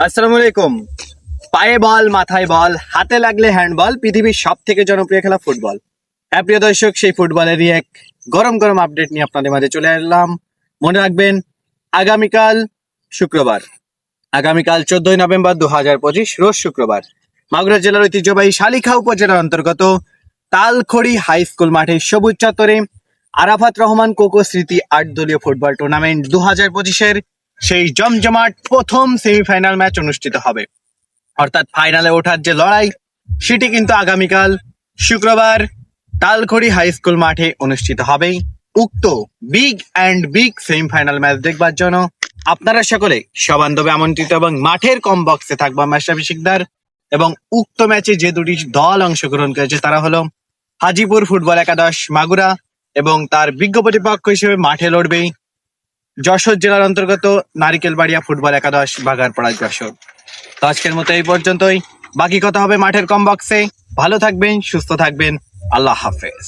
আসসালামু আলাইকুম পায়ে বল, মাথায় বল, হাতে লাগলে হ্যান্ডবল, পৃথিবীর সব থেকে জনপ্রিয় খেলা ফুটবল। হ্যাঁ প্রিয় দর্শক, সেই ফুটবলেরই এক গরম গরম আপডেট নিয়ে আপনাদের মাঝে চলে এলাম। মনে রাখবেন, আগামীকাল শুক্রবার। আগামীকাল চোদ্দই নভেম্বর দু হাজার পঁচিশ, রোজ শুক্রবার। মাগুরা জেলার ঐতিহ্যবাহী শালিখা উপজেলার অন্তর্গত তালখড়ি হাই স্কুল মাঠে সবুজ চত্বরে আরাফাত রহমান কোকো স্মৃতি আট দলীয় ফুটবল টুর্নামেন্ট দু হাজার পঁচিশের সেই জমজমাট প্রথম সেমিফাইনাল ম্যাচ অনুষ্ঠিত হবে। অর্থাৎ ফাইনালে ওঠার যে লড়াই, সেটি কিন্তু আগামীকাল শুক্রবার তালখড়ি হাই স্কুল মাঠে অনুষ্ঠিত হবে। উক্ত big and big semifinal match দেখবার জন্য আপনারা সকলে সবান্ধবে আমন্ত্রিত এবং মাঠের কম বক্সে থাকবা মাস্টাফি শিকদার। এবং উক্ত ম্যাচে যে দুটি দল অংশগ্রহণ করেছে তারা হলো হাজিপুর ফুটবল একাদশ মাগুরা এবং তার বিজ্ঞ প্রতিপক্ষ হিসেবে মাঠে লড়বে যশোর জেলার অন্তর্গত নারিকেল বাড়িয়া ফুটবল একাদশ বাগারপাড়া যশোর। তো আজকের মতো এই পর্যন্তই। বাকি কথা হবে মাঠের কম বক্সে ভালো থাকবেন, সুস্থ থাকবেন। আল্লাহ হাফেজ।